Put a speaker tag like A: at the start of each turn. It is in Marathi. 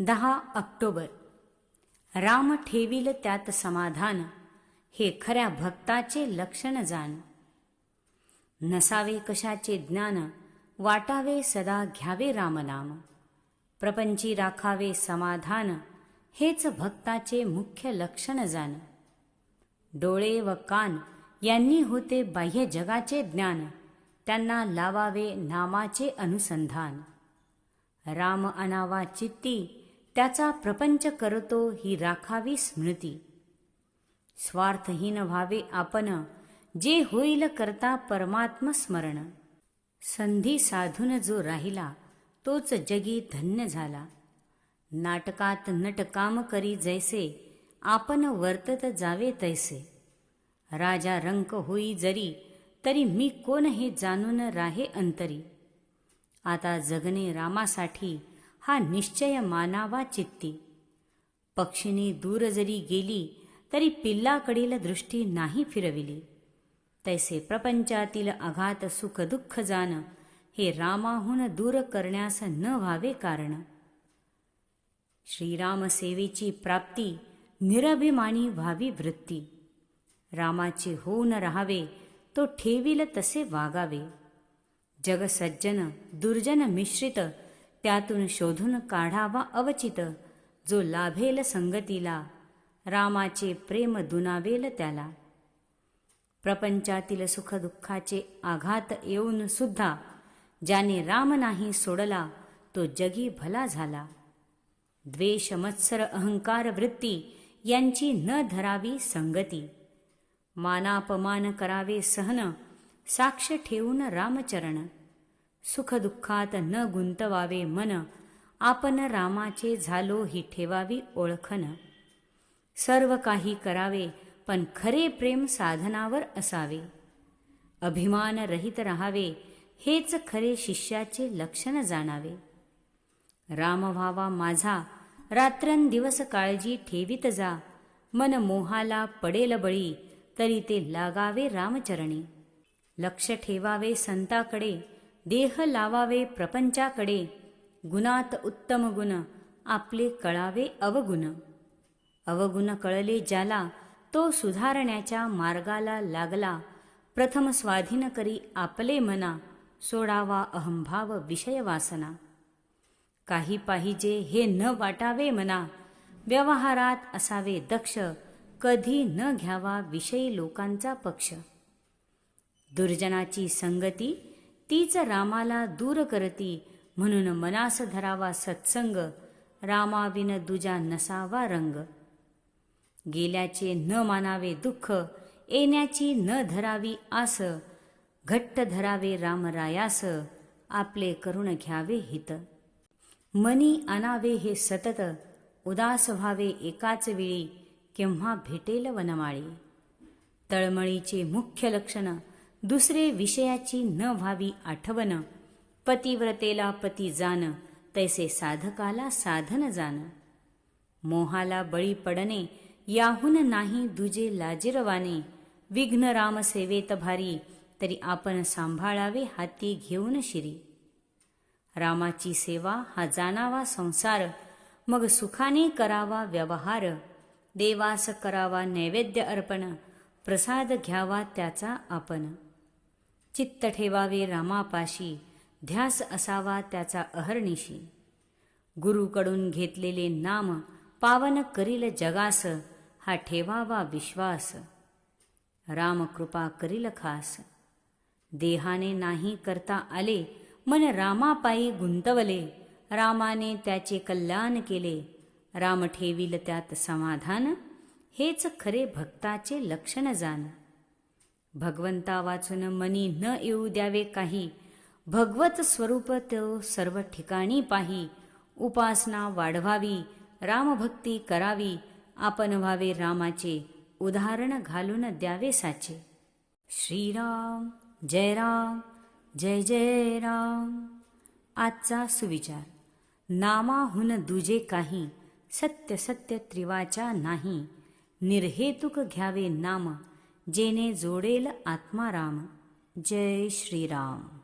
A: दहा ऑक्टोबर. राम ठेवील त्यात समाधान हे खऱ्या भक्ताचे लक्षण जाण. नसावे कशाचे ज्ञान वाटावे सदा घ्यावे रामनाम. प्रपंची राखावे समाधान हेच भक्ताचे मुख्य लक्षण जाण. डोळे व कान यांनी होते बाह्य जगाचे ज्ञान त्यांना लावावे नामाचे अनुसंधान. राम अनावा चित्ती त्याचा प्रपंच करतो ही राखावी स्मृती. स्वार्थहीन व्हावे आपण जे होईल करता परमात्म स्मरण. संधी साधून जो राहिला तोच जगी धन्य झाला. नाटकात नटकाम करी जैसे आपण वर्तत जावे तैसे. राजा रंक होई जरी तरी मी कोण हे जाणून राहे अंतरी. आता जगणे रामासाठी हा निश्चय मानावा चित्ती. पक्षिणी दूर जरी गेली तरी पिल्लाकडील दृष्टी नाही फिरविली. तैसे प्रपंचातील आघात सुख दुःख जाण हे रामाहून दूर करण्यास न व्हावे कारण. श्रीराम सेवेची प्राप्ती निरभिमानी व्हावी वृत्ती. रामाचे होऊन राहावे तो ठेवील तसे वागावे. जग सज्जन दुर्जन मिश्रित त्यातून शोधून काढावा अवचित जो लाभेल संगतीला. रामाचे प्रेम दुनावेल त्याला. प्रपंचातील सुखदुःखाचे आघात येऊन सुद्धा ज्याने राम नाही सोडला तो जगी भला झाला. द्वेष मत्सर अहंकार वृत्ती यांची न धरावी संगती. मानापमान करावे सहन साक्ष ठेवून रामचरण. सुखदुःखात न गुंतवावे मन आपण रामाचे झालो ही ठेवावी ओळखन. सर्व काही करावे पण खरे प्रेम साधनावर असावे. अभिमान रहित राहावे हेच खरे शिष्याचे लक्षण जाणावे. राम व्हावा माझा रात्रंदिवस काळजी ठेवीत जा. मन मोहाला पडेल बळी तरी ते लागावे रामचरणी. लक्ष ठेवावे संताकडे देह लावावे प्रपंचाकडे. गुणात उत्तम गुण आपले कळावे अवगुण. अवगुण कळले ज्याला तो सुधारण्याच्या मार्गाला लागला. प्रथम स्वाधीन करी आपले मना सोडावा अहंभाव विषय वासना काही पाहिजे हे न वाटावे मना व्यवहारात असावे दक्ष कधी न घ्यावा विषयी लोकांचा पक्ष. दुर्जनाची संगती तीच रामाला दूर करती म्हणून मनास धरावा सत्संग रामाविन दुजा नसावा रंग. गेल्याचे न मानावे दुःख येण्याची न धरावी आस घट्ट धरावे रामरायास आपले करुण घ्यावे हित. मनी आणावे हे सतत उदास व्हावे एकाच वेळी केव्हा भेटेल वनमाळी. तळमळीचे मुख्य लक्षण दुसरे विषयाची न व्हावी आठवण पतिव्रतेला पती जाण तैसे साधकाला साधन जाण. मोहाला बळी पडणे याहून नाही दुजे लाजिरवाने विघ्न राम सेवेत भारी तरी आपण सांभाळावे हाती घेऊन शिरी. रामाची सेवा हा जाणावा संसार मग सुखाने करावा व्यवहार. देवास करावा नैवेद्य अर्पण प्रसाद घ्यावा त्याचा आपण. चित्त ठेवावे रामापाशी ध्यास असावा त्याचा अहर्निशी. गुरुकडून घेतलेले नाम पावन करील जगास हा ठेवावा विश्वास. राम कृपा करील खास. देहाने नाही करता आले मन रामापायी गुंतवले. रामाने त्याचे कल्याण केले. राम ठेवील त्यात समाधान हेच खरे भक्ताचे लक्षण जाण. भगवंता वाचून मनी न येऊ द्यावे काही. भगवत स्वरूप तो सर्व ठिकाणी पाही. उपासना वाढवावी रामभक्ती करावी. आपण व्हावे रामाचे उदाहरण घालून द्यावे साचे. श्रीराम जय राम जय जय राम. आजचा सुविचार. नामाहून दुजे काही सत्य सत्य त्रिवाचा नाही. निर्हेतुक घ्यावे नाम. जेने जोडेल आत्माराम. जय श्रीराम.